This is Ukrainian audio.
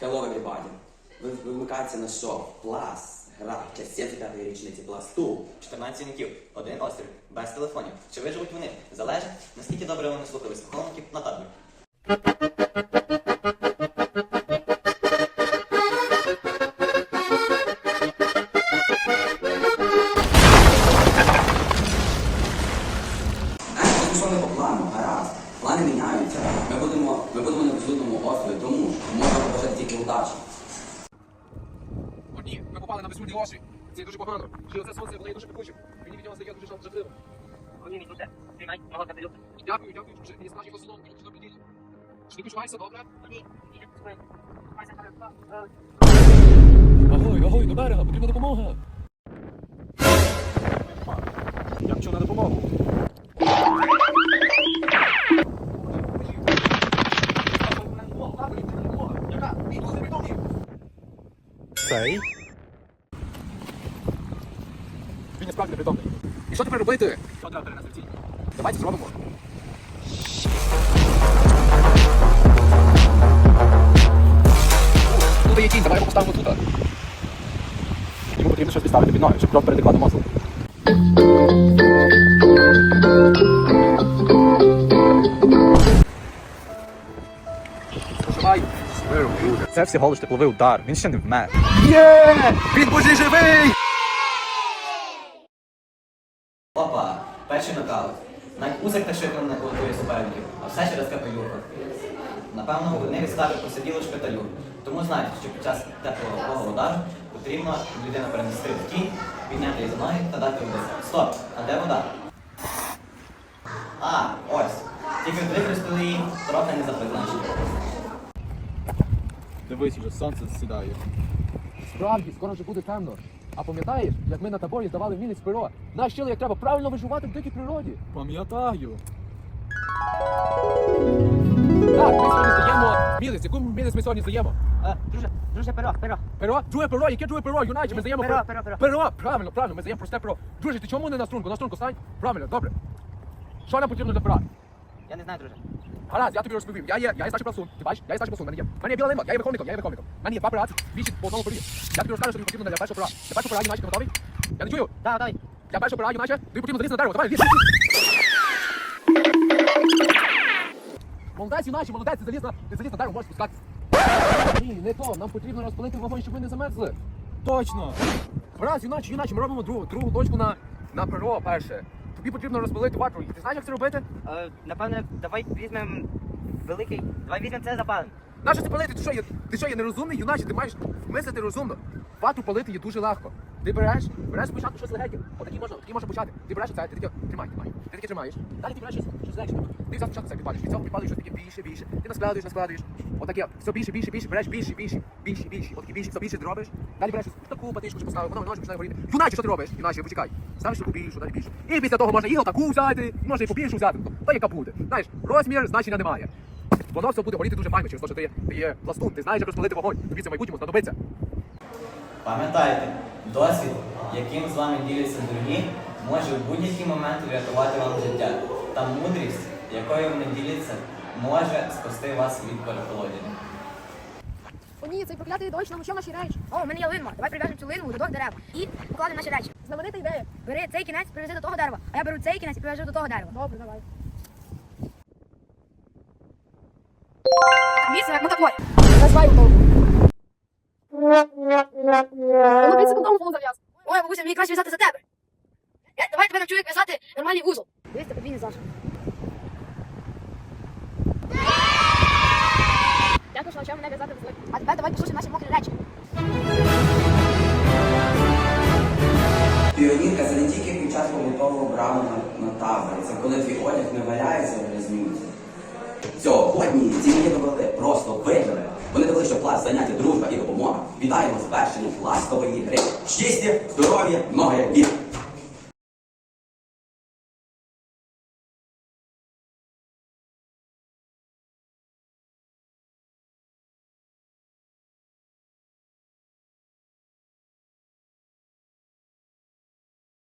Hello, everybody. Ви вимикається на що? Плас. Гра. Час 75-ї річниці пласту. 14 юнітів, один острів, без телефонів. Чи виживуть вони? Залежить, наскільки добре вони слухали психологів на таборі. Е, гаразд. Плани міняються. Ми будемо, ми будемо безлюдному острові, тому можна побажати тільки удачі. О, ні, ми попали на безлюдні лоші. Це дуже погано. Чи оце сонце було дуже пекучим. Мені від нього стає дуже жахливо. Ні, ні, дуже. Тримай мого капелюха. Дякую, дякую, що мені скажеш його сином, дуже. Чи ти почуваєшся добре? Ні, ні, Агой, агой, до берега, потрібна допомога. Як що на допомогу? Цей? Він справді непритомний. І що тепер робити? Що треба перенести в? Давайте зробимо. Тут є тінь, давай його поставимо тут. Йому потрібно щось підставити під ноги, щоб кров перетекла до мозку. Це всього лиш тепловий удар, він ще не вмер. Є! Він божий живий! Опа, перший нокаут. Навіть узик та швидко не колотує суперників, а все через капелюха. Напевно, вони відстави посиділи шпиталю. Тому знають, що під час теплого удару потрібно людину перенести в тінь, підняти її за ноги та дати води. Стоп! А де вода? А, ось. Тільки використали її трохи не за призначення. Дивись, вже сонце сідає. Справді, скоро вже буде темно. А пам'ятаєш, як ми на таборі здавали міліць перо? Нас вчили, як треба правильно виживати в дикій природі. Пам'ятаю. Так, ми сьогодні здаємо міліць. Яку міліць ми сьогодні здаємо? е, Друже, друже, перо, перо. Перо? Друге перо, яке друге перо? Юначе, ми здаємо Перо, перо, перо. Перо, правильно, правильно, ми здаємо просте перо. Друже, ти чому не на струнку? На струнку стань. Правильно, добре. Що нам потрібно для пера? Я не знаю, друже. Гаразд, я тобі розповім. Я є, я є старший пластун. Ти бачиш? Я є старший пластун. Мене є. Мене є біла лимба, я є виховником, я є виховником. Мене є два пера, більше по одному пері. Я тобі розкажу, що тобі потрібно для першого пера. Для першого пера, Юначе, ти готовий? Я не чую. Так, давай. Для першого пера, Юначе, тобі потрібно залізти на дерево. Давай, лізь. Молодець, Юначе, молодець, ти заліз на, ти заліз на дерево, можеш спускатися. Ні, не то, нам потрібно розпалити вогонь, щоб ми не замерзли. Точно! Раз, іначе, іначе, ми робимо другу, другу точку на, на перо перше. Тобі потрібно розпалити ватру. Ти знаєш, як це робити? Е, Напевне, давай візьмемо великий. Давай візьмемо це запалимо. Нащо це палити? Ти що, є, ти що, є нерозумний, юначе, ти маєш мислити розумно. Ватру палити є дуже легко. Ти береш, береш спочатку щось легеньке. Отакі можна, такі можна почати. Ти береш оце, ти таке, тримай, тримай. Ти таке тримаєш. Далі ти береш щось, щось легше. Ти взяв спочатку це підпалюєш. Від цього підпалюєш щось таке більше, більше. Ти наскладуєш, наскладуєш. Отаке, все більше, більше, більше, береш більше, більше, більше, більше. Отакі більше, все більше ти робиш. Далі береш щось таку патичку, що поставив, воно воно починає горіти. Юначе, що ти робиш? Юначе, почекай. Ставиш таку більшу, далі більшу. І після того можна і отаку взяти, можна і побільшу взяти. То яка буде. Знаєш, розмір значення немає. Воно все буде горіти дуже файно, через те, що ти, ти є пластун, ти знаєш, як розпалити вогонь. Тобі це в майбутньому знадобиться. Пам'ятайте, досвід, яким з вами діляться другі, може в будь-який момент врятувати вам життя. Та мудрість, якою вони діляться, може спасти вас від переполодіння. О ні, цей проклятий дощ намочив наші речі. О, у мене є линва. Давай прив'яжемо цю линву до двох дерев і покладемо наші речі. Знаменита ідея. Бери цей кінець, прив'яжи до того дерева, а я беру цей кінець і прив'яжу до того дерева. Добре, давай. Місце як мотоплой. Назвай його. Лобіться додому фон зав'яз. Ой, бабуся, мені краще в'язати за тебе. Я, давай тебе навчу, як в'язати нормальний вузол. Дивись, подвійний зашив. Дякую, що навчав мене в'язати вузли. А тепер давай посушимо наші мокрі речі. Піонірка це не тільки під час побутового браму на, на таборі, це коли твій одяг не валяється в грязнюці. Сьогодні ці мені довели, просто вижили. Вони довели, що клас заняття, дружба і допомога. Вітаємо з першим класової гри. Щастя, здоров'я, ноги вір.